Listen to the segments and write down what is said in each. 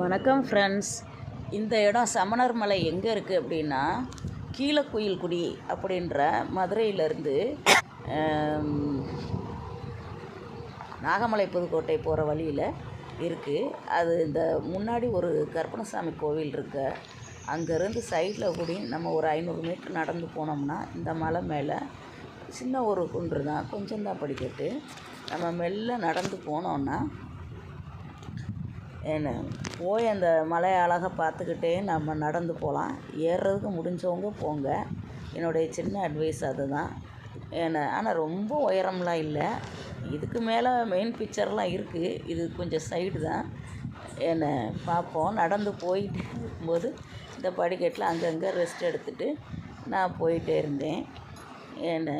வணக்கம் ஃப்ரெண்ட்ஸ் இந்த இடம் சமணர் மலை எங்கே இருக்குது அப்படின்னா கீழக்குயில்குடி அப்படின்ற மதுரையிலேருந்து நாகமலை புதுக்கோட்டை போகிற வழியில் இருக்குது அது இந்த முன்னாடி ஒரு கற்பனசாமி கோவில் இருக்கு. அங்கேருந்து சைடில் கூடி நம்ம ஒரு ஐநூறு மீட்டர் நடந்து போனோம்னா இந்த மலை மேலே சின்ன ஒரு குன்று தான் கொஞ்சம் தான் படிக்கட்டு. நம்ம மெல்ல நடந்து போனோன்னா என்ன போய் அந்த மலை அழகாக பார்த்துக்கிட்டே நம்ம நடந்து போகலாம். ஏறுறதுக்கு முடிஞ்சவங்க போங்க. என்னுடைய சின்ன அட்வைஸ் அதுதான். என்ன ஆனால் ரொம்ப உயரம்லாம் இல்லை. இதுக்கு மேலே மெயின் பிக்சர்லாம் இருக்குது இது கொஞ்சம் சைடு தான். என்ன பார்ப்போம். நடந்து போயிட்டு இருக்கும்போது இந்த படிக்கட்டில் அங்கங்கே ரெஸ்ட் எடுத்துகிட்டு நான் போயிட்டே இருந்தேன். என்ன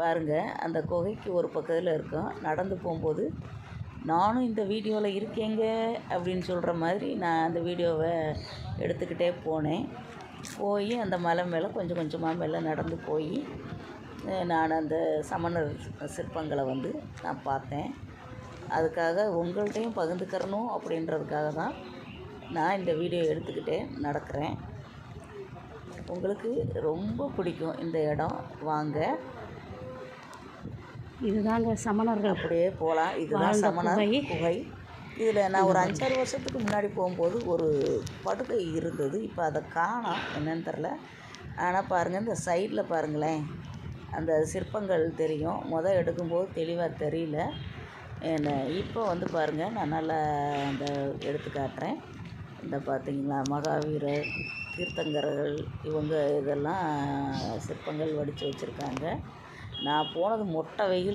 பாருங்கள் அந்த குகைக்கு ஒரு பக்கத்தில் இருக்கோம். நடந்து போகும்போது நானும் இந்த வீடியோவில் இருக்கேங்க அப்படின்னு சொல்கிற மாதிரி நான் அந்த வீடியோவை எடுத்துக்கிட்டே போனேன். போய் அந்த மலை மேலே கொஞ்சம் கொஞ்சமாக மேலே நடந்து போய் நான் அந்த சமணர் சிற்பங்களை வந்து நான் பார்த்தேன். அதுக்காக உங்கள்கிட்டையும் பகிர்ந்துக்கிறணும் அப்படின்றதுக்காக தான் நான் இந்த வீடியோ எடுத்துக்கிட்டே நடக்கிறேன். உங்களுக்கு ரொம்ப பிடிக்கும் இந்த இடம். வாங்க. இதுதாங்க சமணர்கள். அப்படியே போகலாம். இதுதான் சமணர் குகை. இதில் நான் ஒரு அஞ்சாறு வருஷத்துக்கு முன்னாடி போகும்போது ஒரு படுகை இருந்தது. இப்போ அதை காணோம். என்னன்னு தெரில ஆனால் பாருங்கள் இந்த சைடில் பாருங்களேன். அந்த சிற்பங்கள் தெரியும். முத எடுக்கும்போது தெளிவாக தெரியல. என்ன இப்போ வந்து பாருங்கள் நான் நல்லா அந்த எடுத்து காட்டுறேன். இந்த பார்த்தீங்களா மகாவீரர் தீர்த்தங்கரர்கள் இவங்க இதெல்லாம் சிற்பங்கள் வடித்து வச்சுருக்காங்க. நான் போனது மொட்டை வெயில்